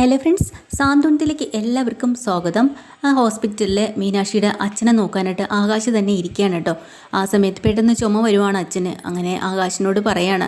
Hello friends സാന്ത്വനത്തിലേക്ക് എല്ലാവർക്കും സ്വാഗതം. ആ ഹോസ്പിറ്റലിൽ മീനാക്ഷിയുടെ അച്ഛനെ നോക്കാനായിട്ട് ആകാശ് തന്നെ ഇരിക്കുകയാണ് കേട്ടോ. ആ സമയത്ത് പെട്ടെന്ന് ചുമ വരുവാണ് അച്ഛന്. അങ്ങനെ ആകാശിനോട് പറയാണ്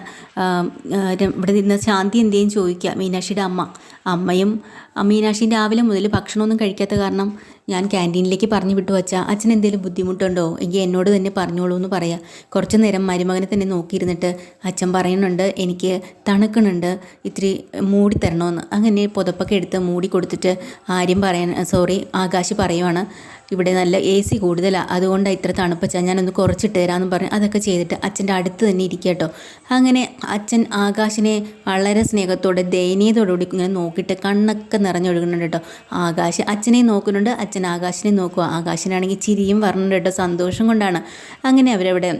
ഇവിടെ നിന്ന് ശാന്തി എന്തേലും ചോദിക്കുക മീനാക്ഷിയുടെ അമ്മ. അമ്മയും മീനാക്ഷി രാവിലെ മുതൽ ഭക്ഷണമൊന്നും കഴിക്കാത്ത കാരണം ഞാൻ ക്യാന്റീനിലേക്ക് പറഞ്ഞു വിട്ടു വച്ചാൽ അച്ഛൻ എന്തെങ്കിലും ബുദ്ധിമുട്ടുണ്ടോ? എങ്കിൽ എന്നോട് തന്നെ പറഞ്ഞോളൂ എന്ന് പറയാം. കുറച്ച് നേരം മരുമകനെ തന്നെ നോക്കിയിരുന്നിട്ട് അച്ഛൻ പറയുന്നുണ്ട് എനിക്ക് തണുക്കണുണ്ട് ഇത്തിരി മൂടി തരണമെന്ന് അങ്ങനെ പുതപ്പൊക്കെ എടുത്ത് മൂടി കൊടുത്തിട്ട് ആര്യം പറയാൻ സോറി ആകാശ് പറയുവാണ്. ഇവിടെ നല്ല എ സി കൂടുതലാണ് അതുകൊണ്ടാണ് ഇത്ര തണുപ്പച്ച. ഞാനൊന്ന് കുറച്ചിട്ട് തരാമെന്ന് പറഞ്ഞ് അതൊക്കെ ചെയ്തിട്ട് അച്ഛന്റെ അടുത്ത് തന്നെ ഇരിക്കുക കേട്ടോ അങ്ങനെ അച്ഛൻ ആകാശിനെ വളരെ സ്നേഹത്തോടെ ദയനീയതോടുകൂടി ഇങ്ങനെ നോക്കിയിട്ട് കണ്ണൊക്കെ നിറഞ്ഞൊഴുകുന്നുണ്ട് കേട്ടോ. ആകാശ് അച്ഛനെ നോക്കുന്നുണ്ട്. അച്ഛൻ ആകാശിനെ നോക്കുക ആകാശിനാണെങ്കിൽ ചിരിയും വരണുണ്ട് കേട്ടോ. സന്തോഷം കൊണ്ടാണ്. അങ്ങനെ അവരവിടെ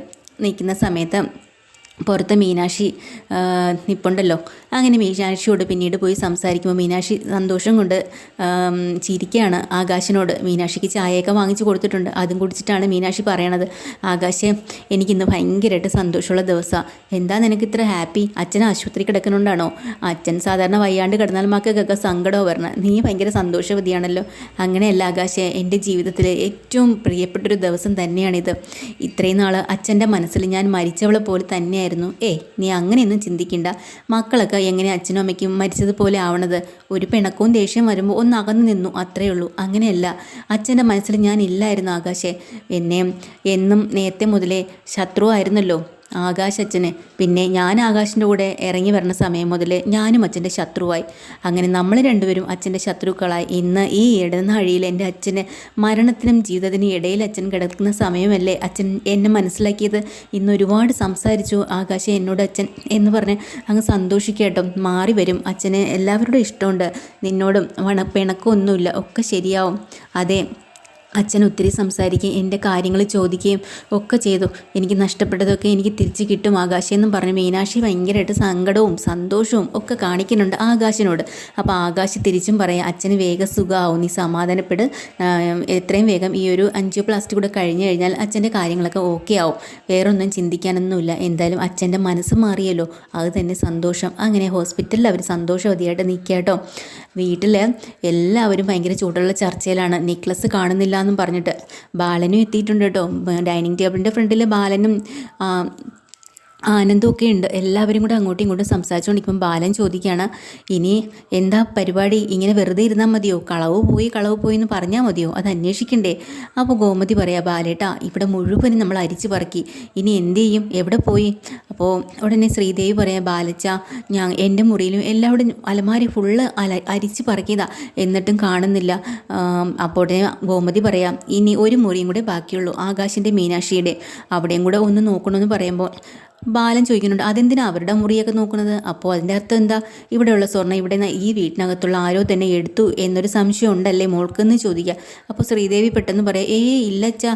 നിൽക്കുന്ന സമയത്ത് പുറത്ത് മീനാക്ഷി നിപ്പുണ്ടല്ലോ. അങ്ങനെ മീനാക്ഷിയോട് പിന്നീട് പോയി സംസാരിക്കുമ്പോൾ മീനാക്ഷി സന്തോഷം കൊണ്ട് ചിരിക്കുകയാണ് ആകാശിനോട്. മീനാക്ഷിക്ക് ചായയൊക്കെ വാങ്ങിച്ചു കൊടുത്തിട്ടുണ്ട്. അതും കുടിച്ചിട്ടാണ് മീനാക്ഷി പറയണത്. ആകാശെ എനിക്കിന്ന് ഭയങ്കരമായിട്ട് സന്തോഷമുള്ള ദിവസമാണ് എന്താ നിനക്ക് ഇത്ര ഹാപ്പി? അച്ഛൻ ആശുപത്രി കിടക്കുന്നുണ്ടാണോ? അച്ഛൻ സാധാരണ വയ്യാണ്ട് കിടന്നാൽ മക്കൾക്കൊക്കെ സങ്കടമോ വരണം നീ ഭയങ്കര സന്തോഷവതിയാണല്ലോ. അങ്ങനെയല്ല ആകാശെ എന്റെ ജീവിതത്തിലെ ഏറ്റവും പ്രിയപ്പെട്ടൊരു ദിവസം തന്നെയാണിത്. ഇത്രയും നാൾ അച്ഛന്റെ മനസ്സിൽ ഞാൻ മരിച്ചവളെ പോലെ തന്നെയായിരുന്നു ഏയ് നീ അങ്ങനെയൊന്നും ചിന്തിക്കണ്ട. മക്കളൊക്കെ എങ്ങനെ അച്ഛനും അമ്മയ്ക്കും മരിച്ചതുപോലെ ആവണത്? ഒരു പിണക്കവും ദേഷ്യം വരുമ്പോൾ ഒന്ന് അകന്നു നിന്നു അത്രയേ ഉള്ളൂ. അങ്ങനെയല്ല. അച്ഛന്റെ മനസ്സിൽ ഞാൻ ഇല്ലായിരുന്നു ആകാശേ. എന്നെ എന്നും നേരത്തെ മുതലേ ശത്രുവായിരുന്നല്ലോ. ആകാശ് അച്ഛന് പിന്നെ ഞാൻ ആകാശിന്റെ കൂടെ ഇറങ്ങി വരുന്ന സമയം മുതൽ ഞാനും അച്ഛന്റെ ശത്രുവായി. അങ്ങനെ നമ്മൾ രണ്ടുപേരും അച്ഛന്റെ ശത്രുക്കളായി. ഇന്ന് ഈ ഇടനാഴിയിൽ എന്റെ അച്ഛന് മരണത്തിനും ജീവിതത്തിനും ഇടയിൽ അച്ഛൻ കിടക്കുന്ന സമയമല്ലേ? അച്ഛൻ എന്നെ മനസ്സിലാക്കിയത്? ഇന്ന് ഒരുപാട് സംസാരിച്ചു. ആകാശ എന്നോട് അച്ഛൻ എന്ന് പറഞ്ഞ് അങ്ങ് സന്തോഷിക്കട്ടോ മാറി വരും. അച്ഛന് എല്ലാവരോടും ഇഷ്ടമുണ്ട്. നിന്നോടും വണ പിണക്കമൊന്നുമില്ല. ഒക്കെ ശരിയാവും. അതെ അച്ഛൻ ഒത്തിരി സംസാരിക്കുകയും എന്റെ കാര്യങ്ങൾ ചോദിക്കുകയും ഒക്കെ ചെയ്തു. എനിക്ക് നഷ്ടപ്പെട്ടതൊക്കെ എനിക്ക് തിരിച്ചു കിട്ടും ആകാശം എന്നും പറഞ്ഞ് മീനാക്ഷി ഭയങ്കരമായിട്ട് സങ്കടവും സന്തോഷവും ഒക്കെ കാണിക്കുന്നുണ്ട് ആകാശിനോട്. അപ്പോൾ ആകാശ് തിരിച്ചും പറയാം അച്ഛന് വേഗം സുഖമാവും നീ സമാധാനപ്പെട്. എത്രയും വേഗം ഈ ഒരു അഞ്ചു പ്ലാസ്റ്റിക് കൂടെ കഴിഞ്ഞു കഴിഞ്ഞാൽ അച്ഛന്റെ കാര്യങ്ങളൊക്കെ ഓക്കെ ആവും. വേറൊന്നും ചിന്തിക്കാനൊന്നുമില്ല. എന്തായാലും അച്ഛന്റെ മനസ്സ് മാറിയല്ലോ. അത് തന്നെ സന്തോഷം. അങ്ങനെ ഹോസ്പിറ്റലിൽ അവർ സന്തോഷവതിയായിട്ട് നിൽക്കുക കേട്ടോ. വീട്ടിൽ എല്ലാവരും ഭയങ്കര ചൂടുള്ള ചർച്ചയിലാണ്. നെക്ലസ് കാണുന്നില്ല എന്നും പറഞ്ഞിട്ട് ബാലനും എത്തിയിട്ടുണ്ട് കേട്ടോ. ഡൈനിങ് ടേബിളിന്റെ ഫ്രണ്ടിൽ ബാലനും ആ, ആനന്ദവും ഒക്കെ ഉണ്ട്. എല്ലാവരും കൂടെ അങ്ങോട്ടും ഇങ്ങോട്ടും സംസാരിച്ചുകൊണ്ടിരിക്കുമ്പോൾ ബാലൻ ചോദിക്കുകയാണ് ഇനി എന്താ പരിപാടി? ഇങ്ങനെ വെറുതെ ഇരുന്നാൽ മതിയോ? കളവ് പോയി കളവ് പോയി എന്ന് പറഞ്ഞാൽ മതിയോ? അത് അന്വേഷിക്കണ്ടേ? അപ്പോൾ ഗോമതി പറയാ ബാലേട്ടാ ഇവിടെ മുഴുവനും നമ്മൾ അരിച്ചു പറക്കി. ഇനി എന്ത് ചെയ്യും? എവിടെ പോയി? അപ്പോൾ ഉടനെ ശ്രീദേവി പറയാം ബാലച്ച ഞാൻ എന്റെ മുറിയിലും എല്ലാവരും അലമാരി ഫുള്ള് അല അരിച്ച് പറക്കിയതാ. എന്നിട്ടും കാണുന്നില്ല. അപ്പോൾ ഉടനെ ഗോമതി പറയാം ഇനി ഒരു മുറിയും കൂടെ ബാക്കിയുള്ളൂ ആകാശിന്റെ മീനാക്ഷിയുടെ. അവിടെയും കൂടെ ഒന്ന് നോക്കണമെന്ന് പറയുമ്പോൾ ബാലൻ ചോദിക്കുന്നുണ്ട് അതെന്തിനാ അവരുടെ മുറിയൊക്കെ നോക്കുന്നത്? അപ്പോൾ അതിന്റെ അർത്ഥം എന്താ? ഇവിടെയുള്ള സ്വർണം ഇവിടെ നിന്ന് ഈ വീട്ടിനകത്തുള്ള ആരോ തന്നെ എടുത്തു എന്നൊരു സംശയം ഉണ്ടല്ലേ മോൾക്കെന്ന് ചോദിക്കുക. അപ്പോൾ ശ്രീദേവി പെട്ടെന്ന് പറയാം ഏയ് ഇല്ലച്ച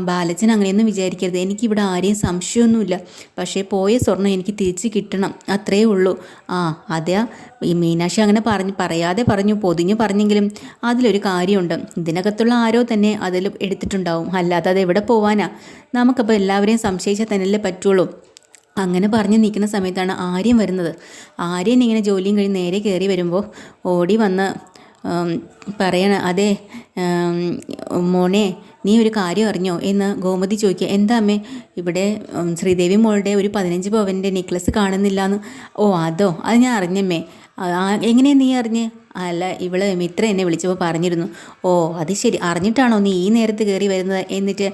ബാലച്ചൻ അങ്ങനെയൊന്നും വിചാരിക്കരുത്. എനിക്കിവിടെ ആരെയും സംശയമൊന്നുമില്ല. പക്ഷേ പോയ സ്വർണം എനിക്ക് തിരിച്ച് കിട്ടണം. അത്രയേ ഉള്ളൂ. ആ അതെ ഈ മീനാക്ഷി അങ്ങനെ പറഞ്ഞു പറയാതെ പറഞ്ഞു പൊതിഞ്ഞ് പറഞ്ഞെങ്കിലും അതിലൊരു കാര്യമുണ്ട്. ഇതിനകത്തുള്ള ആരോ തന്നെ അതിൽ എടുത്തിട്ടുണ്ടാവും. അല്ലാതെ അത് എവിടെ പോവാനാ? നമുക്കപ്പോൾ എല്ലാവരെയും സംശയിച്ചാൽ തന്നെയല്ലേ പറ്റുള്ളൂ. അങ്ങനെ പറഞ്ഞു നിൽക്കുന്ന സമയത്താണ് ആര്യൻ വരുന്നത്. ആര്യൻ ഇങ്ങനെ ജോലിയും കഴിഞ്ഞ് നേരെ കയറി വരുമ്പോൾ ഓടി വന്ന് പറയണ അതെ മോനെ നീ ഒരു കാര്യം അറിഞ്ഞോ? എന്ന് ഗോമതി ചോദിക്കുക എന്താ അമ്മേ ഇവിടെ ശ്രീദേവി മോളുടെ ഒരു പതിനഞ്ച് പവന്റെ നെക്ലസ് കാണുന്നില്ല എന്ന് ഓ അതോ അത് ഞാൻ അറിഞ്ഞമ്മേ. എങ്ങനെയാണ് നീ അറിഞ്ഞ്? അല്ല ഇവൾ മിത്ര എന്നെ വിളിച്ചപ്പോൾ പറഞ്ഞിരുന്നു ഓ അത് ശരി അറിഞ്ഞിട്ടാണോ നീ ഈ നേരത്ത് കയറി വരുന്നത്? എന്നിട്ട്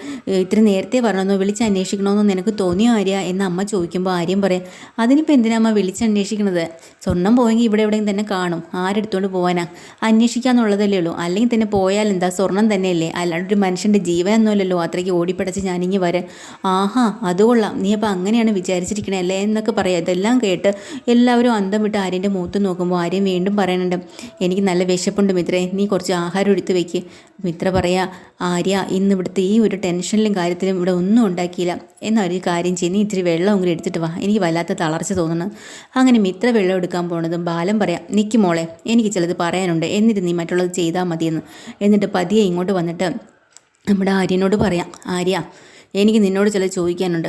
ഇത്ര നേരത്തെ പറഞ്ഞോ വിളിച്ച് അന്വേഷിക്കണമെന്നോ നിനക്ക് തോന്നിയോ ആര്യ? എന്ന് അമ്മ ചോദിക്കുമ്പോൾ ആര്യം പറയാം അതിനിപ്പോൾ എന്തിനാ അമ്മ വിളിച്ച് അന്വേഷിക്കണത്? സ്വർണം പോയെങ്കിൽ ഇവിടെ എവിടെയും തന്നെ കാണും ആരെടുത്തോണ്ട് പോകാനാ അന്വേഷിക്കാന്നുള്ളതല്ലേ ഉള്ളൂ അല്ലെങ്കിൽ തന്നെ പോയാൽ എന്താ സ്വർണം തന്നെയല്ലേ? അല്ലാണ്ട് ഒരു മനുഷ്യന്റെ ജീവനൊന്നുമല്ലല്ലോ അത്രയ്ക്ക് ഓടിപ്പടച്ച് ഞാനിങ്ങി വരാൻ. ആഹാ അതുകൊള്ളാം നീ അപ്പോൾ അങ്ങനെയാണ് വിചാരിച്ചിരിക്കണേ അല്ലേ? എന്നൊക്കെ പറയാം ഇതെല്ലാം കേട്ട് എല്ലാവരും അന്തം വിട്ട് ആര്യന്റെ മൂത്ത് നോക്കുമ്പോൾ ആര്യം വീണ്ടും പറയുന്നുണ്ട് എനിക്ക് നല്ല വിശപ്പുണ്ട് മിത്രേ. നീ കുറച്ച് ആഹാരം എടുത്ത് വെക്ക്. മിത്ര പറയാ ആര്യ ഇന്ന് ഇവിടുത്തെ ഈ ഒരു ടെൻഷനിലും കാര്യത്തിലും ഇവിടെ ഒന്നും ഉണ്ടാക്കിയില്ല. എന്നൊരു കാര്യം ചെയ്ത് നീ ഇത്തിരി വെള്ളം കൂടി എടുത്തിട്ട് വാ. എനിക്ക് വല്ലാത്ത തളർച്ച തോന്നുന്നു. അങ്ങനെ മിത്ര വെള്ളം എടുക്കാൻ പോണതും ബാലം പറയാം നിക്ക് മോളെ എനിക്ക് ചിലത് പറയാനുണ്ട്. എന്നിട്ട് നീ മറ്റുള്ളത് ചെയ്താൽ മതിയെന്ന്. എന്നിട്ട് പതിയെ ഇങ്ങോട്ട് വന്നിട്ട് നമ്മുടെ ആര്യനോട് പറയാം ആര്യ എനിക്ക് നിന്നോട് ചില ചോദിക്കാനുണ്ട്.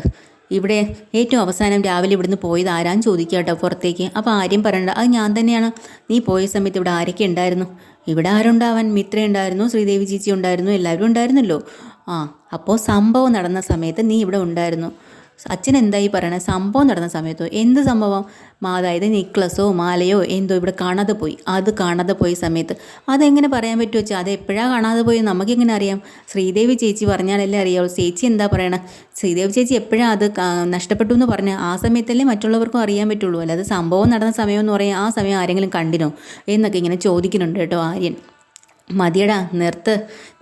ഇവിടെ ഏറ്റവും അവസാനം രാവിലെ ഇവിടുന്ന് പോയത് ആരാന്ന് ചോദിക്കുക കേട്ടോ പുറത്തേക്ക്. അപ്പോൾ ആര്യം പറയണ്ട അത് ഞാൻ തന്നെയാണ്. നീ പോയ സമയത്ത് ഇവിടെ ആരൊക്കെ ഉണ്ടായിരുന്നു? ഇവിടെ ആരുണ്ടാവാൻ? മിത്ര ഉണ്ടായിരുന്നു ശ്രീദേവി ചേച്ചി ഉണ്ടായിരുന്നു എല്ലാവരും ഉണ്ടായിരുന്നല്ലോ. ആ അപ്പോൾ സംഭവം നടന്ന സമയത്ത് നീ ഇവിടെ ഉണ്ടായിരുന്നു. അച്ഛൻ എന്തായി പറയണേ? സംഭവം നടന്ന സമയത്തോ? എന്ത് സംഭവം? അതായത് നെക്ലസോ മാലയോ എന്തോ ഇവിടെ കാണാതെ പോയി. അത് കാണാതെ പോയ സമയത്ത്. അതെങ്ങനെ പറയാൻ പറ്റുമോ വെച്ചാൽ അത് എപ്പോഴാണ് കാണാതെ പോയി നമുക്കെങ്ങനെ അറിയാം? ശ്രീദേവി ചേച്ചി പറഞ്ഞാലല്ലേ അറിയാവുള്ളൂ. ചേച്ചി എന്താ പറയണത് ശ്രീദേവി ചേച്ചി എപ്പോഴാണ് അത് നഷ്ടപ്പെട്ടു എന്ന് പറഞ്ഞാൽ ആ സമയത്തല്ലേ മറ്റുള്ളവർക്കും അറിയാൻ പറ്റുള്ളൂ. അല്ലാതെ സംഭവം നടന്ന സമയം എന്ന് പറയാൻ ആ സമയം ആരെങ്കിലും കണ്ടിനോ? എന്നൊക്കെ ഇങ്ങനെ ചോദിക്കുന്നുണ്ട് കേട്ടോ ആര്യൻ. മതിയടാ നിർത്ത്.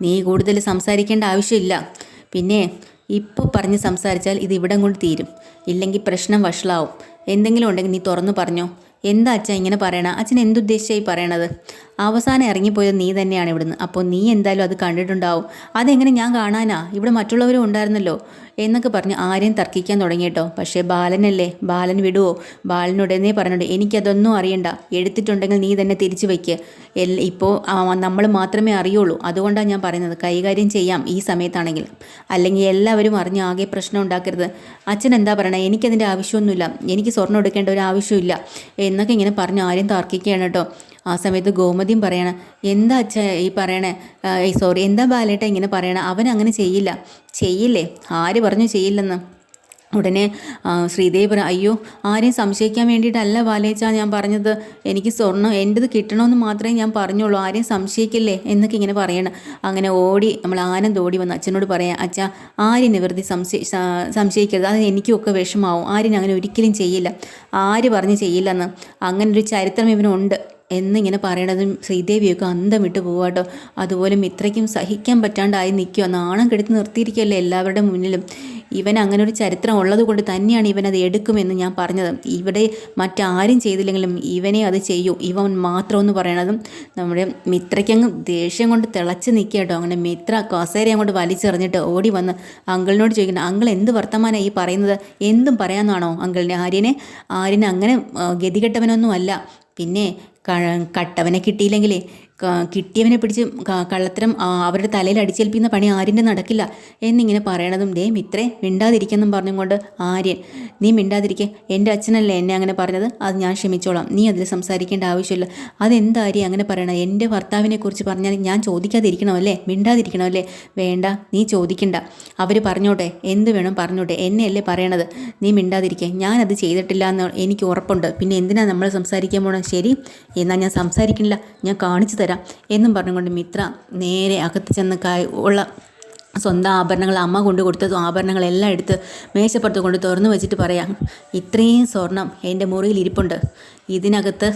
നീ കൂടുതൽ സംസാരിക്കേണ്ട ആവശ്യമില്ല. പിന്നെ ഇപ്പോൾ പറഞ്ഞ് സംസാരിച്ചാൽ ഇത് ഇവിടം കൊണ്ട് തീരും. ഇല്ലെങ്കിൽ പ്രശ്നം വഷളാവും. എന്തെങ്കിലും ഉണ്ടെങ്കിൽ നീ തുറന്നു പറഞ്ഞോ. എന്താ അച്ഛൻ ഇങ്ങനെ പറയണ? അച്ഛൻ എന്തുദ്ദേശിച്ചായി പറയണത്? അവസാനം ഇറങ്ങിപ്പോയത് നീ തന്നെയാണ് ഇവിടുന്ന്. അപ്പോൾ നീ എന്തായാലും അത് കണ്ടിട്ടുണ്ടാവും. അതെങ്ങനെ ഞാൻ കാണാനാ? ഇവിടെ മറ്റുള്ളവരും ഉണ്ടായിരുന്നല്ലോ. എന്നൊക്കെ പറഞ്ഞ് ആരെയും തർക്കിക്കാൻ തുടങ്ങി കേട്ടോ. പക്ഷേ ബാലനല്ലേ? ബാലൻ വിടുവോ? ബാലനോടെന്നേ പറഞ്ഞിട്ട് എനിക്കതൊന്നും അറിയണ്ട. എടുത്തിട്ടുണ്ടെങ്കിൽ നീ തന്നെ തിരിച്ചു വയ്ക്ക്. ഇപ്പോൾ നമ്മൾ മാത്രമേ അറിയുള്ളൂ. അതുകൊണ്ടാണ് ഞാൻ പറയുന്നത്. കൈകാര്യം ചെയ്യാം ഈ സമയത്താണെങ്കിൽ. അല്ലെങ്കിൽ എല്ലാവരും അറിഞ്ഞ് ആകെ പ്രശ്നം ഉണ്ടാക്കരുത്. അച്ഛൻ എന്താ പറയണേ? എനിക്കതിന്റെ ആവശ്യമൊന്നുമില്ല. എനിക്ക് സ്വർണം എടുക്കേണ്ട ഒരു ആവശ്യമില്ല. എന്നൊക്കെ ഇങ്ങനെ പറഞ്ഞ് ആരും തർക്കിക്കുകയാണ് കേട്ടോ. ആ സമയത്ത് ഗോമതിയും പറയണം എന്താ അച്ഛ ഈ പറയണേ? സോറി എന്താ ബാലേട്ട ഇങ്ങനെ പറയണ? അവൻ അങ്ങനെ ചെയ്യില്ല. ചെയ്യില്ലേ? ആര് പറഞ്ഞു ചെയ്യില്ലെന്ന്? ഉടനെ ശ്രീദേവി പറ അയ്യോ ആരെയും സംശയിക്കാൻ വേണ്ടിയിട്ടല്ല ബാലേച്ച ഞാൻ പറഞ്ഞത്. എനിക്ക് സ്വർണം എന്റെത് കിട്ടണമെന്ന് മാത്രമേ ഞാൻ പറഞ്ഞുള്ളൂ. ആരെയും സംശയിക്കില്ലേ? എന്നൊക്കെ ഇങ്ങനെ പറയണം. അങ്ങനെ ഓടി നമ്മൾ ആനന്ദ് ഓടി വന്ന് അച്ഛനോട് പറയാം അച്ഛ ആര് വെറുതെ സംശയ സംശയിക്കരുത്. അത് എനിക്കുമൊക്കെ വിഷമാവും. ആരും അങ്ങനെ ഒരിക്കലും ചെയ്യില്ല. ആര് പറഞ്ഞ് ചെയ്യില്ലെന്ന്. അങ്ങനെ ഒരു ചരിത്രം ഇവനുണ്ട്. എന്നിങ്ങനെ പറയണതും ശ്രീദേവിയൊക്കെ അന്തം വിട്ട് പോവാട്ടോ അതുപോലെ മിത്രയ്ക്കും സഹിക്കാൻ പറ്റാണ്ടായി നിൽക്കുക നാണം കെടുത്ത് നിർത്തിയിരിക്കുകയല്ലേ എല്ലാവരുടെ മുന്നിലും. ഇവൻ അങ്ങനെ ഒരു ചരിത്രം ഉള്ളത് കൊണ്ട് തന്നെയാണ് ഇവൻ അത് എടുക്കുമെന്ന് ഞാൻ പറഞ്ഞത്. ഇവിടെ മറ്റാരും ചെയ്തില്ലെങ്കിലും ഇവനെ അത് ചെയ്യൂ. ഇവൻ മാത്രം എന്ന് പറയണതും നമ്മുടെ മിത്രയ്ക്കങ്ങ് ദേഷ്യം കൊണ്ട് തിളച്ച് നിൽക്കുക കേട്ടോ അങ്ങനെ മിത്ര കസേര അങ്ങോട്ട് വലിച്ചെറിഞ്ഞിട്ട് ഓടി വന്ന് അങ്കിളിനോട് ചോദിക്കുന്നത് അങ്കിൾ എന്ത് വർത്തമാനമാണ് ഈ പറയുന്നത്? എന്തും പറയാമെന്നാണോ അങ്കിളിനെ? ആര്യനെ? ആര്യനെ അങ്ങനെ ഗതികെട്ടവനൊന്നും അല്ല. പിന്നെ കട്ടവനെ കിട്ടിയില്ലെങ്കിലേ ക- കിട്ടിയവനെ പിടിച്ച് കള്ളത്തരം അവരുടെ തലയിൽ അടിച്ചേൽപ്പിക്കുന്ന പണി ആര്യന്റെ നടക്കില്ല എന്നിങ്ങനെ പറയണതും ദേ മിത്രേ മിണ്ടാതിരിക്കെന്നും പറഞ്ഞുകൊണ്ട് ആര്യൻ നീ മിണ്ടാതിരിക്കേ എന്റെ അച്ഛനല്ലേ എന്നെ അങ്ങനെ പറഞ്ഞത്? അത് ഞാൻ ക്ഷമിച്ചോളാം നീ അതിൽ സംസാരിക്കേണ്ട ആവശ്യമില്ല. അതെന്താ ആര്യ അങ്ങനെ പറയണത് എന്റെ ഭർത്താവിനെ കുറിച്ച് പറഞ്ഞാൽ ഞാൻ ചോദിക്കാതിരിക്കണമല്ലേ? മിണ്ടാതിരിക്കണമല്ലേ? വേണ്ട നീ ചോദിക്കണ്ട. അവർ പറഞ്ഞോട്ടെ എന്ത് വേണം പറഞ്ഞോട്ടെ എന്നെയല്ലേ പറയണത്? നീ മിണ്ടാതിരിക്കെ ഞാനത് ചെയ്തിട്ടില്ല എന്ന് എനിക്ക് ഉറപ്പുണ്ട്. പിന്നെ എന്തിനാണ് നമ്മൾ സംസാരിക്കാൻ പോകണം ശരി എന്നാൽ ഞാൻ സംസാരിക്കണില്ല ഞാൻ കാണിച്ചു തരാം എന്നും പറഞ്ഞുകൊണ്ട് മിത്ര നേരെ അകത്ത് ചെന്ന് കായ് ഉള്ള സ്വന്തം ആഭരണങ്ങൾ അമ്മ കൊണ്ടു കൊടുത്തതും ആഭരണങ്ങളെല്ലാം എടുത്ത് മേശപ്പുറത്ത് കൊണ്ട് തുറന്നു വെച്ചിട്ട് പറയാം ഇത്രയും സ്വർണം എന്റെ മുറിയിൽ ഇരിപ്പുണ്ട്. ഇതിനകത്ത്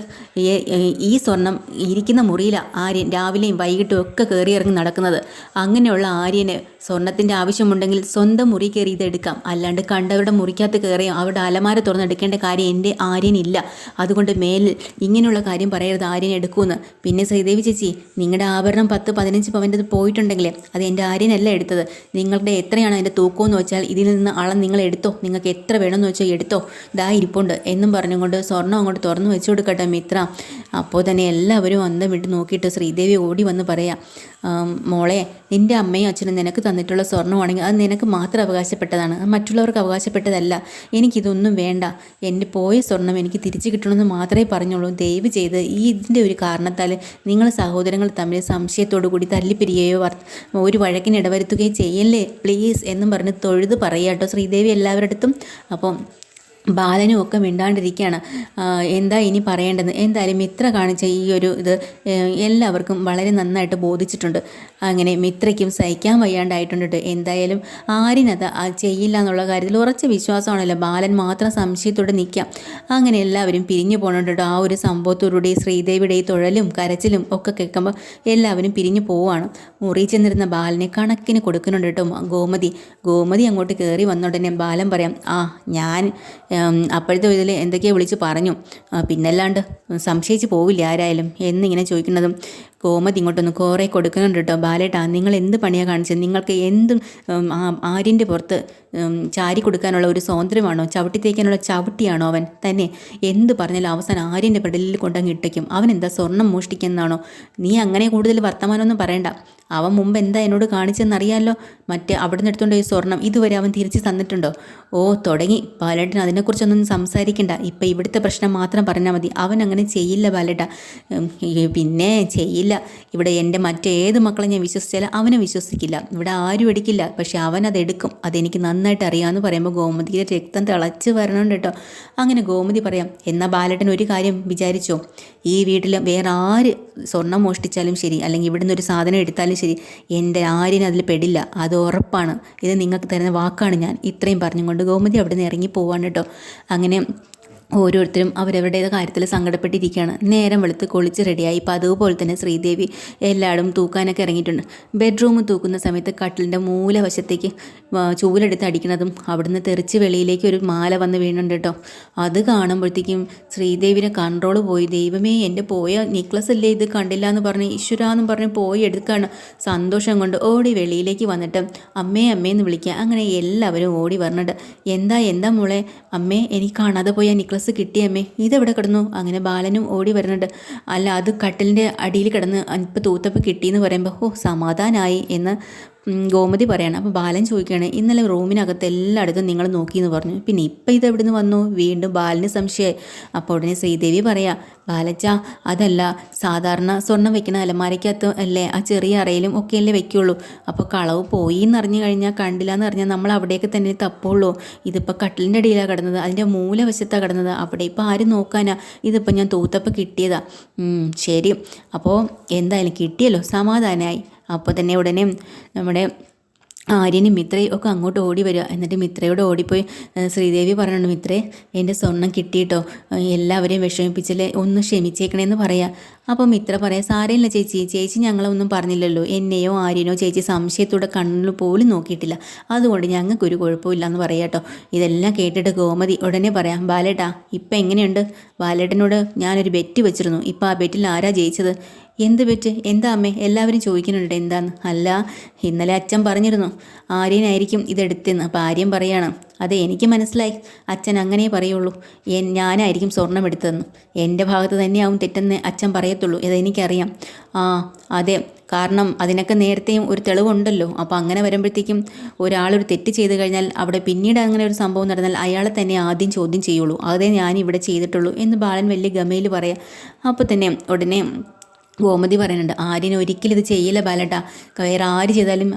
ഈ- സ്വർണം ഇരിക്കുന്ന മുറിയിലാണ് ആര്യൻ രാവിലെയും വൈകിട്ടും ഒക്കെ കയറി ഇറങ്ങി നടക്കുന്നത്. അങ്ങനെയുള്ള ആര്യന് സ്വർണത്തിന്റെ ആവശ്യമുണ്ടെങ്കിൽ സ്വന്തം മുറി കയറി ഇതെടുക്കാം. അല്ലാണ്ട് കണ്ടവരുടെ മുറിക്കകത്ത് കയറി അവിടെ അലമാര തുറന്നെടുക്കേണ്ട കാര്യം എന്റെ ആര്യനില്ല. അതുകൊണ്ട് മേലിൽ ഇങ്ങനെയുള്ള കാര്യം പറയരുത് ആര്യൻ എടുക്കുമെന്ന് പിന്നെ ശ്രീദേവി ചേച്ചി നിങ്ങളുടെ ആഭരണം പത്ത് പതിനഞ്ച് പവന്റെ പോയിട്ടുണ്ടെങ്കിലേ അത് എന്റെ ആര്യനല്ല എടുത്തത്. നിങ്ങളുടെ എത്രയാണ് അതിന്റെ തൂക്കമെന്ന് വെച്ചാൽ ഇതിൽ നിന്ന് അളം നിങ്ങൾ എടുത്തോ? നിങ്ങൾക്ക് എത്ര വേണമെന്ന് വെച്ചാൽ എടുത്തോ? ദാ ഇരിപ്പുണ്ട്. എന്നും പറഞ്ഞുകൊണ്ട് സ്വർണം അങ്ങോട്ട് തുറന്നു വെച്ചു കൊടുക്കട്ടെ മിത്ര. അപ്പോൾ തന്നെ എല്ലാവരും അന്തം വിട്ട് നോക്കിയിട്ട് ശ്രീദേവി ഓടി വന്ന് പറയാം "ആം, മോളെ നിന്റെ അമ്മയും അച്ഛനും നിനക്ക് തന്നിട്ടുള്ള സ്വർണമാണെങ്കിൽ അത് നിനക്ക് മാത്രം അവകാശപ്പെട്ടതാണ്. മറ്റുള്ളവർക്ക് അവകാശപ്പെട്ടതല്ല. എനിക്കിതൊന്നും വേണ്ട. എന്റെ പോയ സ്വർണം എനിക്ക് തിരിച്ചു കിട്ടണമെന്ന് മാത്രമേ പറഞ്ഞുള്ളൂ. ദയവ് ചെയ്ത് ഈ ഇതിന്റെ ഒരു കാരണത്താൽ നിങ്ങൾ സഹോദരങ്ങൾ തമ്മിൽ സംശയത്തോടു കൂടി തല്ലിപ്പിരിയുകയോ വർ- ഒരു വഴക്കിന് ഇടവരുത്തുകയോ ചെയ്യല്ലേ? പ്ലീസ് എന്നും പറഞ്ഞ് തൊഴുത് പറയാട്ടോ ശ്രീദേവി എല്ലാവരുടെ അടുത്തും. അപ്പം ബാലനും ഒക്കെ മിണ്ടാണ്ടിരിക്കുകയാണ്. എന്താ ഇനി പറയേണ്ടത്? എന്തായാലും മിത്ര കാണിച്ച ഈ ഒരു ഇത് എല്ലാവർക്കും വളരെ നന്നായിട്ട് ബോധിച്ചിട്ടുണ്ട്. അങ്ങനെ മിത്രയ്ക്കും സഹിക്കാൻ വയ്യാണ്ടായിട്ടുണ്ട് എന്തായാലും ആരിനത് ചെയ്യില്ല എന്നുള്ള കാര്യത്തിൽ ഉറച്ച വിശ്വാസമാണല്ലോ. ബാലൻ മാത്രം സംശയത്തോടെ നിൽക്കാം അങ്ങനെ എല്ലാവരും പിരിഞ്ഞു പോകണുണ്ട് ആ ഒരു സംഭവത്തോടുകൂടി ശ്രീദേവിയുടെ ഈ തുഴലും കരച്ചിലും ഒക്കെ കേൾക്കുമ്പോൾ എല്ലാവരും പിരിഞ്ഞു പോവുകയാണ്. മുറി ചെന്നിരുന്ന ബാലനെ കണക്കിന് കൊടുക്കുന്നുണ്ട് കേട്ടോ ഗോമതി. ഗോമതി അങ്ങോട്ട് കയറി വന്നുടനെ ബാലൻ പറയാം ആ ഞാൻ അപ്പോഴത്തെ ഇതിൽ എന്തൊക്കെയോ വിളിച്ച് പറഞ്ഞു. പിന്നല്ലാണ്ട് സംശയിച്ച് പോവില്ല ആരായാലും. എന്നിങ്ങനെ ചോദിക്കുന്നതും ഗോമതി ഇങ്ങോട്ടൊന്ന് കുറേ കൊടുക്കുന്നുണ്ട് കേട്ടോ ബാലേട്ടാ നിങ്ങൾ എന്ത് പണിയാണ് കാണിച്ചത് നിങ്ങൾക്ക് എന്തും ആര്യന്റെ പുറത്ത് ചാരി കൊടുക്കാനുള്ള ഒരു സ്വാതന്ത്ര്യമാണോ? ചവിട്ടി തേക്കാനുള്ള ചവിട്ടിയാണോ അവൻ? തന്നെ എന്ത് പറഞ്ഞാലും അവസാനം ആര്യന്റെ പെടലിൽ കൊണ്ടങ്ങ് ഇട്ടയ്ക്കും അവൻ എന്താ സ്വർണം മോഷ്ടിക്കുന്നതാണോ? നീ അങ്ങനെ കൂടുതൽ വർത്തമാനമൊന്നും പറയണ്ട. അവൻ മുമ്പ് എന്താ എന്നോട് കാണിച്ചെന്നറിയാമല്ലോ മറ്റേ അവിടെ നിന്ന് ഈ സ്വർണം ഇതുവരെ അവൻ തിരിച്ച് തന്നിട്ടുണ്ടോ? ഓ തുടങ്ങി. ബാലേട്ടൻ അതിനെക്കുറിച്ചൊന്നും സംസാരിക്കണ്ട. ഇപ്പം ഇവിടുത്തെ പ്രശ്നം മാത്രം പറഞ്ഞാൽ മതി. അവൻ അങ്ങനെ ചെയ്യില്ല ബാലേട്ട. പിന്നെ ചെയ്യില്ല. ഇവിടെ എന്റെ മറ്റേത് മക്കളെ ഞാൻ വിശ്വസിച്ചാലും അവനെ വിശ്വസിക്കില്ല. ഇവിടെ ആരും എടുക്കില്ല. പക്ഷെ അവൻ അതെടുക്കും അതെനിക്ക് നന്നായിട്ട് അറിയാമെന്ന് പറയുമ്പോൾ ഗോമതിയുടെ രക്തം തിളച്ച് വരണം കേട്ടോ. അങ്ങനെ ഗോമതി പറയാം എന്നാൽ ബാലട്ടൻ ഒരു കാര്യം വിചാരിച്ചോ? ഈ വീട്ടിൽ വേറെ ആര് സ്വർണം മോഷ്ടിച്ചാലും ശരി അല്ലെങ്കിൽ ഇവിടുന്ന് ഒരു സാധനം എടുത്താലും ശരി എന്റെ ആരും അതിൽ പെടില്ല. അത് ഉറപ്പാണ്. ഇത് നിങ്ങൾക്ക് തരുന്ന വാക്കാണ് ഞാൻ. ഇത്രയും പറഞ്ഞുകൊണ്ട് ഗോമതി അവിടെ നിന്ന് ഇറങ്ങി പോവാണ് കേട്ടോ. അങ്ങനെ ഓരോരുത്തരും അവരവരുടേത് കാര്യത്തിൽ സങ്കടപ്പെട്ടിരിക്കുകയാണ്. നേരം വെളുത്ത് കൊളിച്ച് റെഡിയായി ഇപ്പം അതുപോലെ തന്നെ ശ്രീദേവി എല്ലായിടും തൂക്കാനൊക്കെ ഇറങ്ങിയിട്ടുണ്ട്. ബെഡ്റൂം തൂക്കുന്ന സമയത്ത് കട്ടിലിന്റെ മൂലവശത്തേക്ക് ചൂലെടുത്ത് അടിക്കുന്നതും അവിടുന്ന് തെറിച്ച് വെളിയിലേക്ക് ഒരു മാല വന്ന് വീണുണ്ട് കേട്ടോ. അത് കാണുമ്പോഴത്തേക്കും ശ്രീദേവിനെ കൺട്രോൾ പോയി. ദൈവമേ എന്റെ പോയ നെക്ലസ് അല്ലേ ഇത്? കണ്ടില്ല എന്ന് പറഞ്ഞ് ഈശ്വരാന്നും പറഞ്ഞ് പോയി എടുക്കാണ്. സന്തോഷം കൊണ്ട് ഓടി വെളിയിലേക്ക് വന്നിട്ട് അമ്മേ അമ്മേ എന്ന് വിളിക്കുക. അങ്ങനെ എല്ലാവരും ഓടി വരണുണ്ട്. എന്താ എന്താ മോളെ? അമ്മേ എനിക്ക് കാണാതെ പോയ കിട്ടിയമ്മേ ഇതെവിടെ കിടന്നു? അങ്ങനെ ബാലനും ഓടി വരുന്നുണ്ട്. അല്ല അത് കട്ടിലിന്റെ അടിയിൽ കിടന്ന് ഇപ്പം തൂത്തപ്പം കിട്ടിയെന്ന് പറയുമ്പോൾ ഓ സമാധാനമായി എന്ന് ഗോമതി പറയാണ് അപ്പോൾ ബാലൻ ചോദിക്കുകയാണ് ഇന്നലെ റൂമിനകത്ത് എല്ലായിടത്തും നിങ്ങൾ നോക്കിയെന്ന് പറഞ്ഞു. പിന്നെ ഇപ്പം ഇത് എവിടെ നിന്ന് വന്നു? വീണ്ടും ബാലിന് സംശയമായി. അപ്പോൾ ഉടനെ ശ്രീദേവി പറയാ ബാലച്ച അതല്ല സാധാരണ സ്വർണം വെക്കുന്ന അലമാരയ്ക്കകത്ത് അല്ലേ ആ ചെറിയ അറയിലും ഒക്കെ അല്ലേ വെക്കുള്ളൂ. അപ്പോൾ കളവ് പോയി എന്ന് എന്നറിഞ്ഞു കഴിഞ്ഞാൽ കണ്ടില്ല എന്ന് പറഞ്ഞാൽ നമ്മൾ അവിടെയൊക്കെ തന്നെ തപ്പുള്ളൂ. ഇതിപ്പോൾ കട്ടിലിന്റെ അടിയിലാണ് കിടന്നത് അതിന്റെ മൂലവശത്താണ് കിടന്നത്. അവിടെ ഇപ്പോൾ ആരും നോക്കാനാ. ഇതിപ്പോൾ ഞാൻ തൂത്തപ്പോൾ കിട്ടിയതാ. ശരി. അപ്പോൾ എന്തായാലും കിട്ടിയല്ലോ സമാധാനമായി അപ്പോൾ തന്നെ ഉടനെ നമ്മുടെ ആര്യനും മിത്രയും ഒക്കെ അങ്ങോട്ട് ഓടി വരിക. എന്നിട്ട് മിത്രയോട് ഓടിപ്പോയി ശ്രീദേവി പറഞ്ഞു മിത്രേ എന്റെ സ്വർണം കിട്ടിയിട്ടോ? എല്ലാവരെയും വിഷമിപ്പിച്ചില്ലേ? ഒന്ന് ക്ഷമിച്ചേക്കണേന്ന് പറയാം. അപ്പോൾ മിത്ര പറയാം സാരമില്ല ചേച്ചി. ചേച്ചി ഞങ്ങളൊന്നും പറഞ്ഞില്ലല്ലോ. എന്നെയോ ആര്യനോ ചേച്ചി സംശയത്തോടെ കണ്ണിൽ പോലും നോക്കിയിട്ടില്ല. അതുകൊണ്ട് ഞങ്ങൾക്കൊരു കുഴപ്പമില്ല എന്ന് പറയാം കേട്ടോ. ഇതെല്ലാം കേട്ടിട്ട് ഗോമതി ഉടനെ പറയാം ബാലേട്ടാ ഇപ്പം എങ്ങനെയുണ്ട്? ബാലേട്ടനോട് ഞാനൊരു ബെറ്റ് വെച്ചിരുന്നു. ഇപ്പം ആ ബെറ്റിൽ ആരാ ജയിച്ചത്? എന്ത് പറ്റ് എന്താ അമ്മേ? എല്ലാവരും ചോദിക്കുന്നുണ്ട്. എന്താന്ന്? അല്ല ഇന്നലെ അച്ഛൻ പറഞ്ഞിരുന്നു ആര്യനായിരിക്കും ഇതെടുത്തെന്ന്. അപ്പം ആര്യൻ പറയാണ് അതെ എനിക്ക് മനസ്സിലായി. അച്ഛൻ അങ്ങനെ പറയുള്ളൂ. ഞാനായിരിക്കും സ്വർണം എടുത്തതെന്ന്. എന്റെ ഭാഗത്ത് തന്നെയാവും തെറ്റെന്ന് അച്ഛൻ പറയത്തുള്ളൂ. ഇതെനിക്കറിയാം ആ അതെ. കാരണം അതിനൊക്കെ നേരത്തെയും ഒരു തെളിവുണ്ടല്ലോ. അപ്പോൾ അങ്ങനെ വരുമ്പോഴത്തേക്കും ഒരാളൊരു തെറ്റ് ചെയ്ത് കഴിഞ്ഞാൽ അവിടെ പിന്നീട് അങ്ങനെ ഒരു സംഭവം നടന്നാൽ അയാളെ തന്നെ ആദ്യം ചോദ്യം ചെയ്യുള്ളൂ. അതേ ഞാൻ ഇവിടെ ചെയ്തിട്ടുള്ളൂ എന്ന് ബാലൻ വലിയ ഗമയിൽ പറയാം. അപ്പോൾ തന്നെ ഉടനെ ഗോമതി പറയുന്നുണ്ട് ആര്യൻ ഒരിക്കലും ഇത് ചെയ്യില്ല ബാലട്ട. വേറെ ആര് ചെയ്താലും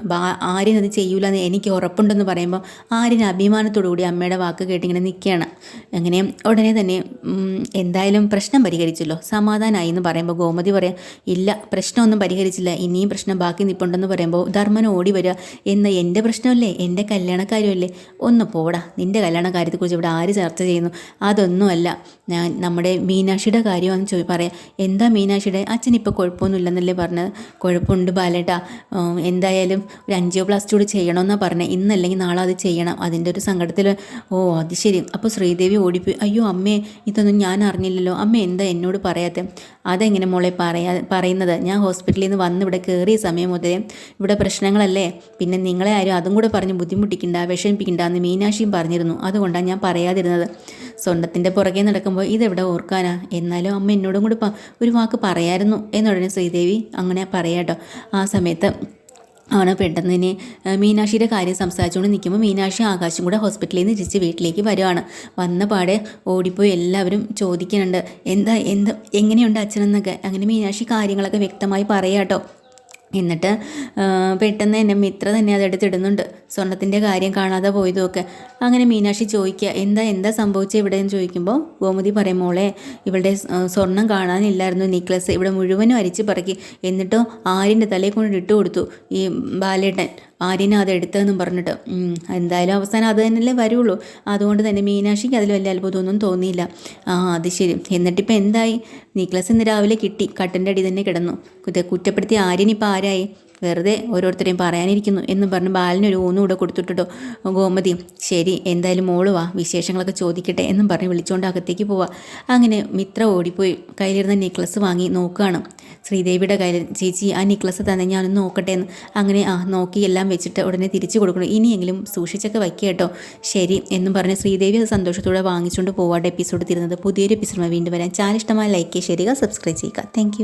ആര്യൻ അത് ചെയ്യൂല എന്ന് എനിക്ക് ഉറപ്പുണ്ടെന്ന് പറയുമ്പോൾ ആര്യൻ അഭിമാനത്തോടു കൂടി അമ്മയുടെ വാക്ക് കേട്ടിങ്ങനെ നിൽക്കുകയാണ് അങ്ങനെ ഉടനെ തന്നെ എന്തായാലും പ്രശ്നം പരിഹരിച്ചല്ലോ. സമാധാനമായി എന്ന് പറയുമ്പോൾ ഗോമതി പറയാം ഇല്ല പ്രശ്നമൊന്നും പരിഹരിച്ചില്ല. ഇനിയും പ്രശ്നം ബാക്കി നിൽപ്പുണ്ടെന്ന് പറയുമ്പോൾ ധർമ്മൻ ഓടി വരിക. എന്ന എന്റെ പ്രശ്നമല്ലേ? എന്റെ കല്യാണക്കാര്യമല്ലേ ഒന്ന് പോടാ. നിന്റെ കല്യാണക്കാര്യത്തെക്കുറിച്ച് ഇവിടെ ആര് ചർച്ച ചെയ്യുന്നു? അതൊന്നുമല്ല. ഞാൻ നമ്മുടെ മീനാക്ഷിയുടെ കാര്യമാണെന്ന് ചോദി പറയാം. എന്താ മീനാക്ഷിയുടെ? അച്ഛൻ ഇപ്പോൾ കുഴപ്പമൊന്നുമില്ലെന്നല്ലേ പറഞ്ഞത്? കുഴപ്പമുണ്ട് ബാലേട്ടാ. എന്തായാലും ഒരു അഞ്ചോ പ്ലസ് ടു കൂടി ചെയ്യണമെന്നാണ് പറഞ്ഞത് ഇന്നല്ലെങ്കിൽ നാളെ അത് ചെയ്യണം. അതിന്റെ ഒരു സങ്കടത്തിൽ ഓ അത് ശരി. അപ്പോൾ ശ്രീദേവി ഓടിപ്പോയി. അയ്യോ അമ്മേ ഇതൊന്നും ഞാൻ അറിഞ്ഞില്ലല്ലോ. അമ്മ എന്താ എന്നോട് പറയാത്ത? അതെങ്ങനെ മോളെ പറയാ പറയുന്നത്? ഞാൻ ഹോസ്പിറ്റലിൽ നിന്ന് വന്ന് ഇവിടെ കയറിയ സമയം മുതലേ ഇവിടെ പ്രശ്നങ്ങളല്ലേ? പിന്നെ നിങ്ങളെ ആരും അതും കൂടെ പറഞ്ഞ് ബുദ്ധിമുട്ടിക്കണ്ട വിഷമിപ്പിക്കണ്ട എന്ന് മീനാക്ഷിയും പറഞ്ഞിരുന്നു. അതുകൊണ്ടാണ് ഞാൻ പറയാതിരുന്നത്. സ്വന്തത്തിന്റെ പുറകെ നടക്കുമ്പോൾ ഇതെവിടെ ഓർക്കാനാ? എന്നാലും അമ്മ എന്നോടും കൂടി ഒരു വാക്ക് പറയായിരുന്നു എന്നുടനെ ശ്രീദേവി അങ്ങനെ പറയാട്ടോ ആ സമയത്ത് ആണ് പെട്ടെന്ന് തന്നെ മീനാക്ഷിയുടെ കാര്യം സംസാരിച്ചുകൊണ്ട് നിൽക്കുമ്പോൾ മീനാക്ഷി ആകാശം കൂടെ ഹോസ്പിറ്റലിൽ നിന്ന് തിരിച്ച് വീട്ടിലേക്ക് വരുവാണ്. വന്ന പാടെ ഓടിപ്പോയി എല്ലാവരും ചോദിക്കുന്നുണ്ട് എന്താ എന്താ എങ്ങനെയുണ്ട് അച്ഛനെന്നൊക്കെ? അങ്ങനെ മീനാക്ഷി കാര്യങ്ങളൊക്കെ വ്യക്തമായി പറയാട്ടോ എന്നിട്ട് പെട്ടെന്ന് എന്റെ മിത്ര തന്നെ അതെടുത്തിടുന്നുണ്ട് സ്വർണത്തിന്റെ കാര്യം കാണാതെ പോയതുമൊക്കെ. അങ്ങനെ മീനാക്ഷി ചോദിക്കുക എന്താ എന്താ സംഭവിച്ചത് ഇവിടെ? എന്ന് ചോദിക്കുമ്പോൾ ഗോമതി പറയും മോളെ ഇവളുടെ സ്വർണം കാണാനില്ലായിരുന്നു. നെക്ലസ് ഇവിടെ മുഴുവനും അരിച്ച് പറക്കി. എന്നിട്ടോ ആര്യന്റെ തലയിൽ കൊണ്ട് ഇട്ട് കൊടുത്തു ഈ ബാലേട്ടൻ ആര്യനെ അത് എടുത്തതെന്നും പറഞ്ഞിട്ട് എന്തായാലും അവസാനം അത് തന്നെയല്ലേ വരുള്ളൂ. അതുകൊണ്ട് തന്നെ മീനാക്ഷിക്ക് അതിൽ വലിയ അത്ഭുതമൊന്നും തോന്നിയില്ല. ആ അത് ശരി. എന്നിട്ടിപ്പോൾ എന്തായി? നിക്ലസ് ഇന്ന് രാവിലെ കിട്ടി. കട്ടിന്റെ അടി തന്നെ കിടന്നു. കുറ്റ- കുറ്റപ്പെടുത്തിയ ഇപ്പം ആരായി? വെറുതെ ഓരോരുത്തരെയും പറയാനിരിക്കുന്നു എന്ന് പറഞ്ഞ് ബാലിനൊരു ഊന്നുകൂടെ കൊടുത്തിട്ടോ ഗോമതി ശരി എന്തായാലും മോൾ വാ. വിശേഷങ്ങളൊക്കെ ചോദിക്കട്ടെ എന്നും പറഞ്ഞ് വിളിച്ചുകൊണ്ട് അകത്തേക്ക് പോവാ. അങ്ങനെ മിത്ര ഓടിപ്പോയി. കയ്യിലിരുന്ന നെക്ലസ് വാങ്ങി നോക്കുകയാണ് ശ്രീദേവിയുടെ കയ്യിൽ ചേച്ചി ആ നെക്ലസ് തന്നെ ഞാനൊന്ന് നോക്കട്ടെ എന്ന്. അങ്ങനെ ആ നോക്കി എല്ലാം വെച്ചിട്ട് ഉടനെ തിരിച്ചു കൊടുക്കണം. ഇനിയെങ്കിലും സൂക്ഷിച്ചൊക്കെ വയ്ക്കുക കേട്ടോ. ശരി എന്നും പറഞ്ഞ് ശ്രീദേവി അത് സന്തോഷത്തോടെ വാങ്ങിച്ചുകൊണ്ട് പോവാട്ടെ എപ്പിസോഡ് തീരുന്നത്. പുതിയൊരു എപ്പിസോഡ് വീണ്ടും വരാൻ ചാനൽ ഇഷ്ടമായ ലൈക്ക് ചെയ്യുക സബ്സ്ക്രൈബ് ചെയ്യുക. താങ്ക്